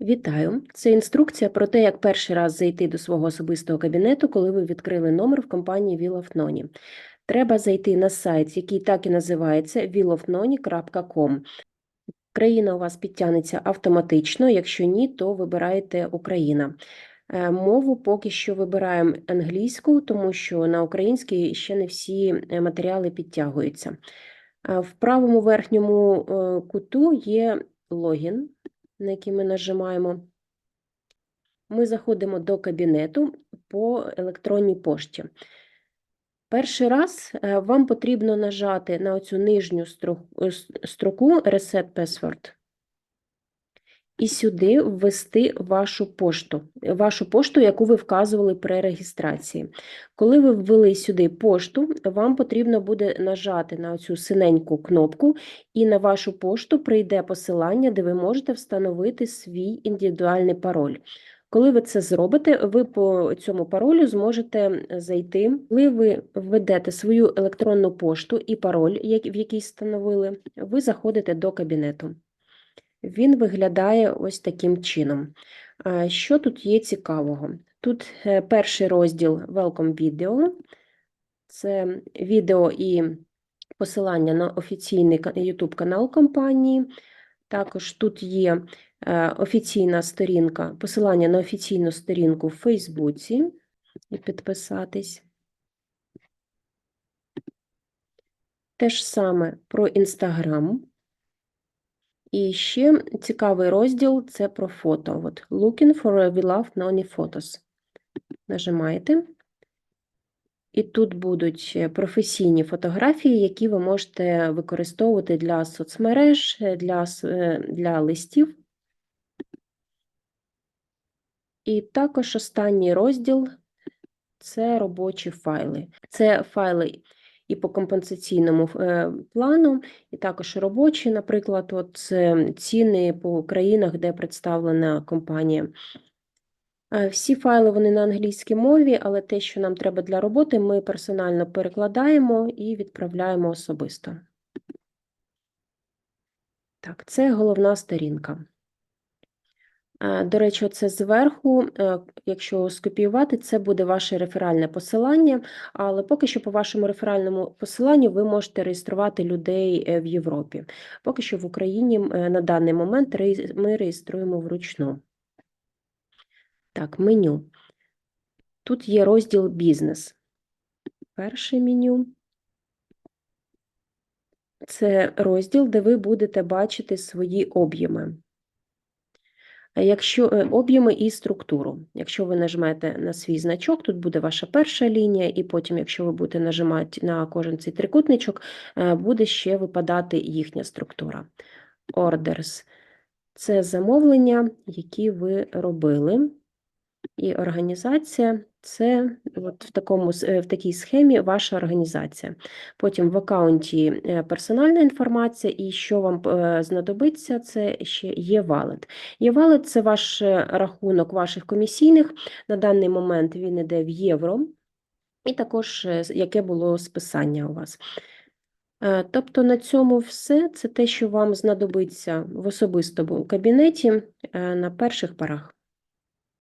Вітаю! Це інструкція про те, як перший раз зайти до свого особистого кабінету, коли ви відкрили номер в компанії WillofNoni. Треба зайти на сайт, який так і називається willofnoni.com. Країна у вас підтягнеться автоматично, якщо ні, то вибираєте Україна. Е, Мову поки що вибираємо англійську, тому що на українській ще не всі е, матеріали підтягуються. Е, В правому верхньому куту є логін, на які ми нажимаємо. Ми заходимо до кабінету по електронній пошті. Перший раз е, вам потрібно нажати на оцю нижню строку, строку Reset Password і сюди ввести вашу пошту, вашу пошту, яку ви вказували при реєстрації. Коли ви ввели сюди пошту, вам потрібно буде нажати на цю синеньку кнопку, і на вашу пошту прийде посилання, де ви можете встановити свій індивідуальний пароль. Коли ви це зробите, ви по цьому паролю зможете зайти. Коли ви введете свою електронну пошту і пароль, в який встановили, ви заходите до кабінету. Він виглядає ось таким чином. Що тут є цікавого? Тут е, перший розділ Welcome Video. Це відео і посилання на офіційний YouTube канал компанії. Також тут є е, офіційна сторінка, посилання на офіційну сторінку в Фейсбуці і підписатись. Те ж саме про Інстаграм. І ще цікавий розділ це про фото. От Looking for a Beloved Noni Photos. Нажимаєте. І тут будуть е, професійні фотографії, які ви можете використовувати для соцмереж, е, для, е, для листів. І також останній розділ це робочі файли. Це файли і по компенсаційному е, плану, і також робочі, наприклад, от ціни по країнах, де представлена компанія. Е, Всі файли вони на англійській мові, але те, що нам треба для роботи, ми персонально перекладаємо і відправляємо особисто. Так, це головна сторінка. Е, До речі, це зверху, е, якщо скопіювати, це буде ваше реферальне посилання, але поки що по вашому реферальному посиланню ви можете реєструвати людей е, в Європі. Поки що в Україні на даний момент ми реєструємо вручну. Так, меню. Тут є розділ бізнес. Перше меню. Це розділ, де ви будете бачити свої об'єми. Якщо е, об'єми і структуру. Якщо ви нажмете на свій значок, тут буде ваша перша лінія, і потім, якщо ви будете нажимати на кожен цей трикутничок, е, буде ще випадати їхня структура. Orders – це замовлення, які ви робили. І організація це от в, такому, е, в такій схемі ваша організація. Потім в аккаунті е, персональна інформація, і що вам е, знадобиться, це ще є валет. Є валет це ваш рахунок ваших комісійних. На даний момент він іде в євро, і також яке було списання у вас. Тобто на цьому все. Це те, що вам знадобиться в особистому кабінеті на перших порах.